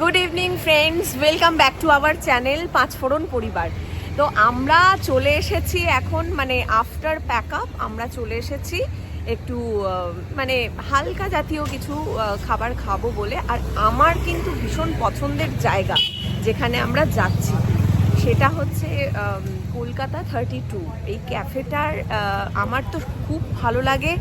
Good evening friends welcome back to our channel Panchphoron পরিবার তো আমরা চলে এসেছি এখন মানে আফটার প্যাক আপ আমরা চলে এসেছি একটু মানে হালকা জাতীয় কিছু খাবার খাব বলে। আর আমার কিন্তু ভীষণ পছন্দের জায়গা যেখানে আমরা যাচ্ছি, সেটা হচ্ছে কলকাতা থার্টি টু এই ক্যাফেটার আমার তো খুব ভালো লাগে।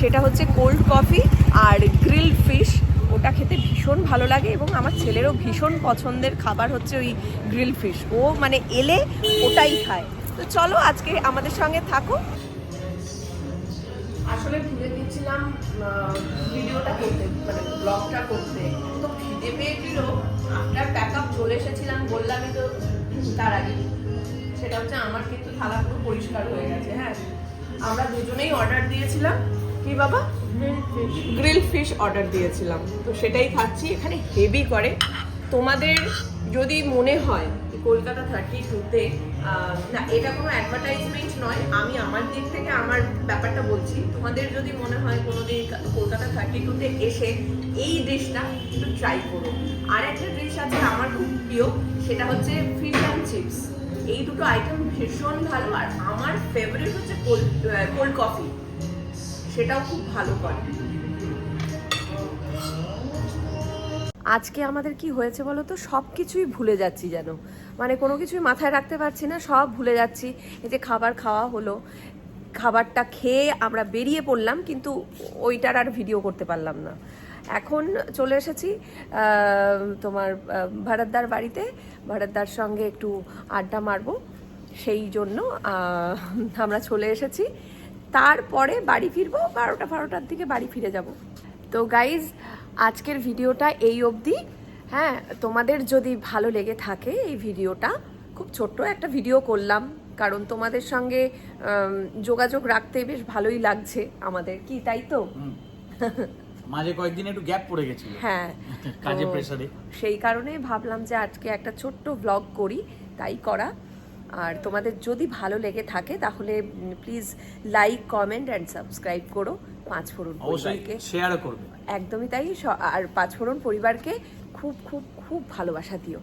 সেটা হচ্ছে কোল্ড কফি আর গ্রিল ফিশ ওটা খেতে ভীষণ ভালো লাগে এবং আমার ছেলেরও ভীষণ পছন্দের খাবার হচ্ছে ওই গ্রিল ফিশ। ও মানে এলে ওটাই খায়। তো চলো আজকে আমাদের সঙ্গে থাকো। আসলে ভুলে গেছিলাম ভিডিওটা করতে মানে ব্লগটা করতে। তো খিদে পেয়েছিল, আপনার প্যাক আপ চলে এসেছিলাম বললামই তো তার আগে। সেটা হচ্ছে আমার কিন্তু থালা পুরো পরিষ্কার হয়ে গেছে হ্যাঁ। আমরা দুজনেই অর্ডার দিয়েছিলাম। কি বাবা? গ্রিল ফিশ অর্ডার দিয়েছিলাম। তো সেটাই খাচ্ছি। এখানে হেভি করে। তোমাদের যদি মনে হয় কলকাতা থার্টি টুতে না, এটা কোনো অ্যাডভার্টাইজমেন্ট নয়। আমি আমার দিক থেকে আমার ব্যাপারটা বলছি। তোমাদের যদি মনে হয় কোনোদিন কলকাতা থার্টি টুতে এসে এই ডিশটা একটু ট্রাই করো। আর একটা ডিশ আছে আমার খুব প্রিয়, সেটা হচ্ছে ফিশ অ্যান্ড চিপস এই দুটো আইটেম ভীষণ ভালো। আর আমার ফেভারিট হচ্ছে কোল্ড কোল্ড কফি সেটাও খুব ভালো করে। আজকে আমাদের কি হয়েছে বলো তো? সব কিছুই ভুলে যাচ্ছি যেন। মানে কোনো কিছুই মাথায় রাখতে পারছি না, সব ভুলে যাচ্ছি। এই যে খাবার খাওয়া হলো, খাবারটা খেয়ে আমরা বেরিয়ে পড়লাম, কিন্তু ওইটার আর ভিডিও করতে পারলাম না। এখন চলে এসেছি তোমার ভারতদার বাড়িতে। ভারতদার সঙ্গে একটু আড্ডা মারবো। সেই জন্য আমরা চলে এসেছি। তারপরে বাড়ি ফিরবো বারোটা বারোটার দিকে বাড়ি ফিরে যাব। তো গাইজ আজকের ভিডিওটা এই অবধি। হ্যাঁ তোমাদের যদি ভালো লেগে থাকে এই ভিডিওটা খুব ছোট্ট একটা ভিডিও করলাম কারণ তোমাদের সঙ্গে যোগাযোগ রাখতে বেশ ভালোই লাগছে আমাদের কি তাই তো? মাঝে কয়েকদিন একটু গ্যাপ পড়ে গেছিল। হ্যাঁ কাজের তো প্রেসারে সেই কারণে ভাবলাম যে আজকে একটা ছোট্ট ব্লগ করি তাই করা। আর তোমাদের যদি ভালো লেগে থাকে তাহলে please like comment and subscribe করো পাঁচ ফোড়ন অবশ্যই পরিবারকে। শেয়ার করবে। একদমই তাই আর পাঁচফোড়ন পরিবারকে খুব খুব খুব ভালোবাসা দিও।